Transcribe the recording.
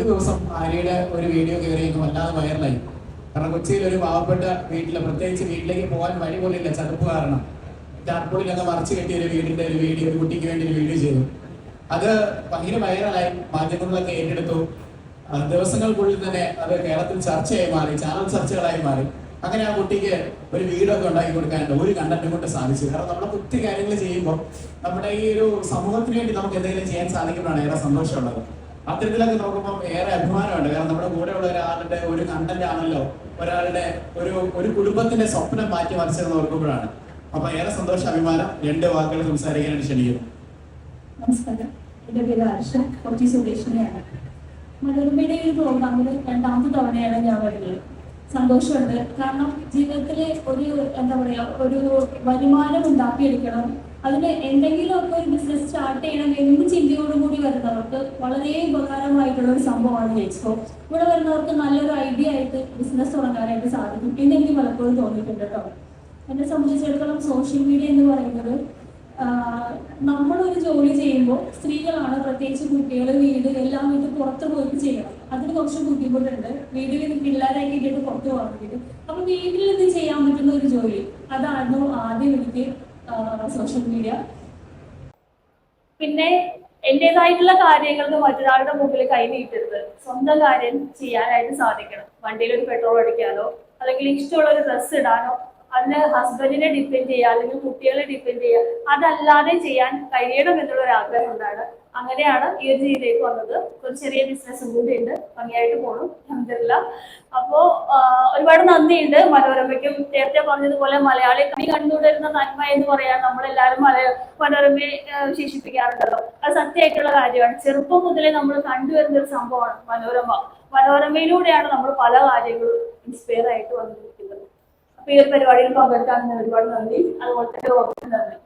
ഒരു ദിവസം ആര്യയുടെ ഒരു വീഡിയോ കയറിയൊക്കെ വല്ലാതെ വൈറലായി കാരണം കൊച്ചിയിൽ ഒരു പാവപ്പെട്ട വീട്ടിൽ പ്രത്യേകിച്ച് വീട്ടിലേക്ക് പോകാൻ വഴി പോലില്ല ചതുപ്പ് കാരണം. ടാർപോളിലൊക്കെ മറച്ചു കെട്ടിയ ഒരു വീടിന്റെ ഒരു വീഡിയോ ഒരു കുട്ടിക്ക് വേണ്ടി ഒരു വീഡിയോ ചെയ്തു. അത് ഭയങ്കര വൈറലായി മാധ്യമങ്ങളൊക്കെ ഏറ്റെടുത്തു. ദിവസങ്ങൾക്കുള്ളിൽ തന്നെ അത് കേരളത്തിൽ ചർച്ചയായി മാറി ചാനൽ ചർച്ചകളായി മാറി. അങ്ങനെ ആ കുട്ടിക്ക് ഒരു വീടൊക്കെ ഉണ്ടാക്കി കൊടുക്കാനുണ്ട്. ഒരു കണ്ടന്റും കൊണ്ട് സാധിച്ചു. കാരണം നമ്മൾ ഒത്തിരി കാര്യങ്ങൾ ചെയ്യുമ്പോൾ നമ്മുടെ ഈ ഒരു സമൂഹത്തിന് വേണ്ടി നമുക്ക് എന്തെങ്കിലും ചെയ്യാൻ സാധിക്കുമ്പോഴാണ് ഏറെ സന്തോഷമുള്ളത്. അത്തരത്തിലൊക്കെ നോക്കുമ്പോൾ ഏറെ അഭിമാനമുണ്ട്. കാരണം നമ്മുടെ കൂടെയുള്ള ഒരാളുടെ ഒരു കണ്ടന്റ് ആണല്ലോ ഒരാളുടെ ഒരു ഒരു കുടുംബത്തിന്റെ സ്വപ്നം മാറ്റി മറിച്ചതെന്ന് ഓർക്കുമ്പോഴാണ്. അപ്പൊ ഏറെ സന്തോഷ അഭിമാനം. രണ്ട് വാക്കുകൾ സംസാരിക്കാനായിട്ട് ക്ഷണിക്കുന്നു. നമസ്കാരം. എന്റെ പേര് ഹർഷ. കൊച്ചി സുരേഷിനെയാണ് മനോരമയുടെ ഒരു പ്രോഗ്രാമിൽ രണ്ടാമത്തെ തവണയാണ് ഞാൻ വരുന്നത്. സന്തോഷമുണ്ട്. കാരണം ജീവിതത്തിലെ ഒരു എന്താ പറയാ ഒരു വരുമാനം ഉണ്ടാക്കിയെടുക്കണം. അതിന് എന്തെങ്കിലുമൊക്കെ ഒരു ബിസിനസ് സ്റ്റാർട്ട് ചെയ്യണം എന്ത് ചിന്തയോടുകൂടി വരുന്നവർക്ക് വളരെ ഉപകാരമായിട്ടുള്ള ഒരു സംഭവമാണ് എക്സ്പോ ഇവിടെ വരുന്നവർക്ക് നല്ലൊരു ഐഡിയ ആയിട്ട് ബിസിനസ് തുടങ്ങാനായിട്ട് സാധിക്കും. എന്നെനിക്ക് പലപ്പോഴും തോന്നിയിട്ടുണ്ട് കേട്ടോ. എന്നെ സംബന്ധിച്ചിടത്തോളം സോഷ്യൽ മീഡിയ എന്ന് പറയുന്നത് നമ്മളൊരു ജോലി ചെയ്യുമ്പോൾ സ്ത്രീകളാണ് പ്രത്യേകിച്ച് കുട്ടികൾ വീട് എല്ലാം ഇത് പുറത്ത് പോയിട്ട് ചെയ്യണം. അതിന് കുറച്ച് ബുദ്ധിമുട്ടുണ്ട്. വീട്ടിൽ നിന്ന് പിള്ളേരാക്കി ഇട്ടിട്ട് പുറത്ത് പോകാൻ വേണ്ടിയിട്ട്. അപ്പൊ വീട്ടിൽ ഇത് ചെയ്യാൻ പറ്റുന്ന ഒരു ജോലി അതാണ് ആദ്യം എനിക്ക് സോഷ്യൽ മീഡിയ പിന്നെ എന്റേതായിട്ടുള്ള കാര്യങ്ങൾക്ക് മറ്റൊരാളുടെ മുമ്പിൽ കൈ നീട്ടരുത്. സ്വന്തം കാര്യം ചെയ്യാനായിട്ട് സാധിക്കണം. വണ്ടിയിൽ ഒരു പെട്രോൾ അടിക്കാനോ അല്ലെങ്കിൽ ഇഷ്ടമുള്ള ഒരു ഡ്രസ്സ് ഇടാനോ അതിന് ഹസ്ബൻഡിനെ ഡിപ്പെൻഡ് ചെയ്യുക അല്ലെങ്കിൽ കുട്ടികളെ ഡിപ്പെൻഡ് ചെയ്യുക അതല്ലാതെ ചെയ്യാൻ കഴിയണം എന്നുള്ള ഒരു ആഗ്രഹം ഉണ്ടാണ്. അങ്ങനെയാണ് ഈ ഒരു രീതിയിലേക്ക് വന്നത്. ഒരു ചെറിയ ബിസിനസ്സും കൂടി ഉണ്ട്. ഭംഗിയായിട്ട് പോകണം അഹമ്മദില്ല അപ്പോ ഒരുപാട് നന്ദിയുണ്ട് മനോരമയ്ക്കും. നേരത്തെ പറഞ്ഞതുപോലെ മലയാളി കണി കണ്ടുകൊണ്ടിരുന്ന നന്മ എന്ന് പറയാൻ നമ്മളെല്ലാവരും മലയ മനോരമയെ വിശേഷിപ്പിക്കാറുണ്ടല്ലോ. അത് സത്യമായിട്ടുള്ള കാര്യമാണ്. ചെറുപ്പം മുതലേ നമ്മൾ കണ്ടുവരുന്ന ഒരു സംഭവമാണ് മനോരമ. മനോരമയിലൂടെയാണ് നമ്മൾ പല കാര്യങ്ങളും ഇൻസ്പയർ ആയിട്ട് വന്നിരിക്കുന്നത് പരിപാടിയിൽ പങ്കെടുക്കാൻ ഒരുപാട് നന്ദി. അതുപോലെ തന്നെ ഓർമ്മ നന്ദി